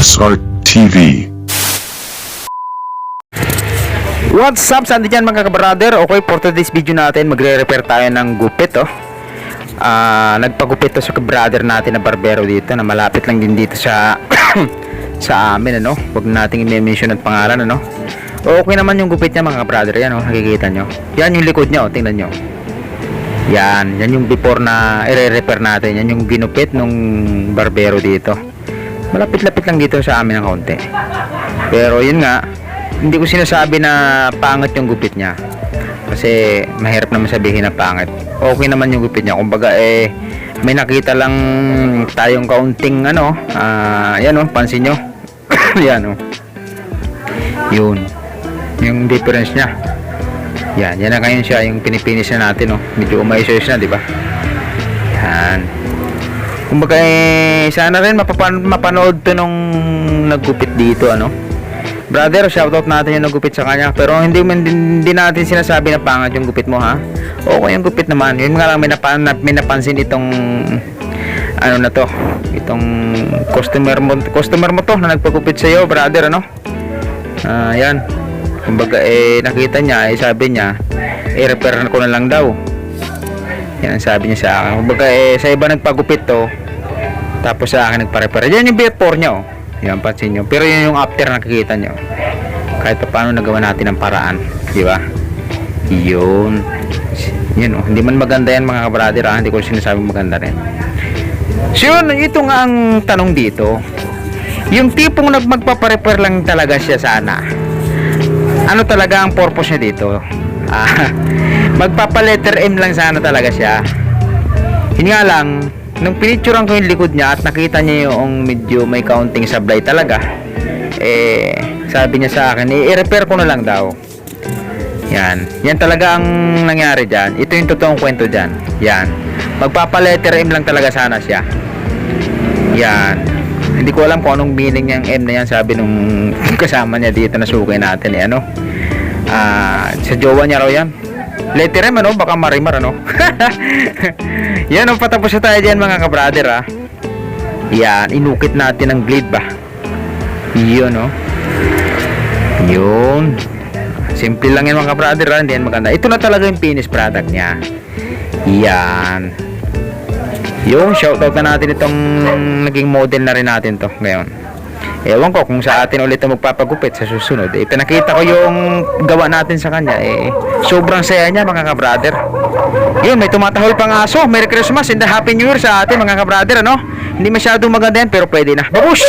Boss Art TV. What's up? Saan dyan mga kabrother? Okay, for today's video natin, magre-repair tayo ng gupit, oh. Ah, nagpagupit to sa kabrother natin na barbero dito na malapit lang din dito sa sa amin, ano? Huwag nating i-mention at pangalan, ano? Okay naman yung gupit niya mga kabrother, yan, oh. Nakikita nyo. Yan yung likod niya, oh. Tingnan nyo. Yan, yan yung before na i-repair natin. Yan yung ginupit nung barbero dito. Malapit-lapit lang dito sa amin ng kaunti. Pero yun nga, hindi ko sinasabi na pangit yung gupit niya. Kasi mahirap naman sabihin na pangit. Okay naman yung gupit niya. Kumbaga eh may nakita lang tayong kaunting ano, ah yan oh, pansin nyo. yan oh. Yun. Yung difference niya. Yan, yan na ngayon siya yung pinipinis na natin oh. Medyo umayos na, di ba? Yan. Kumbaga eh, sana rin mapapan mapanood to nung naggupit dito ano. Brother, shoutout natin yung naggupit sa kanya. Pero hindi, hindi, hindi natin sinasabi na pangit yung gupit mo ha. Okay yung gupit naman. Yun nga lang may, napan, may napansin itong ano na to. Itong customer mo, customer mo to na nagpagupit sa iyo, brother ano. Ah, yan. Kumbaga eh nakita niya, eh sabi niya, i-repair ko na lang daw. Yan sabi niya sa akin. Kumbaga eh sa iba nagpagupit to. Tapos sa akin nagpa-repair. Yan yung before niya oh. Yan pansin niyo. Pero yun yung after nakikita niyo. Kahit pa paano nagawa natin ng paraan, di ba? Yun. Yun oh. Hindi man maganda yan mga kabrader ah. Hindi ko sinasabing maganda rin. So yun, ito nga ang tanong dito. Yung tipong nag magpaparepair lang talaga siya sana. Ano talaga ang purpose niya dito? Ah, magpapa-letter M lang sana talaga siya. Yun nga lang, nung pinicturean ko yung likod niya at nakita niya yung medyo may counting sablay talaga, eh, sabi niya sa akin, eh, i-repair ko na lang daw. Yan. Yan talaga ang nangyari dyan. Ito yung totoong kwento dyan. Yan. Magpapa-letter M lang talaga sana siya. Yan. Hindi ko alam kung anong meaning ng M na yan. Sabi nung kasama niya dito na sukay natin eh, ano. Ah, sa jowa niya raw yan. Letter M ano, baka marimar ano. yan, oh, patapos na tayo dyan mga kabrader ah. Yan, inukit natin ng blade ba. Yun oh. Yun. Simple lang yan mga kabrader ah, hindi yan maganda. Ito na talaga yung finished product niya. Yan. Yung shoutout na natin itong naging model na rin natin to ngayon. Ewan ko kung sa atin ulit ang magpapagupit sa susunod. Eh, pinakita ko yung gawa natin sa kanya. Eh, sobrang saya niya mga kabrader. Yun, may tumatahol pang aso. Merry Christmas and Happy New Year sa atin mga kabrader, ano? Hindi masyadong maganda yan pero pwede na. Babush!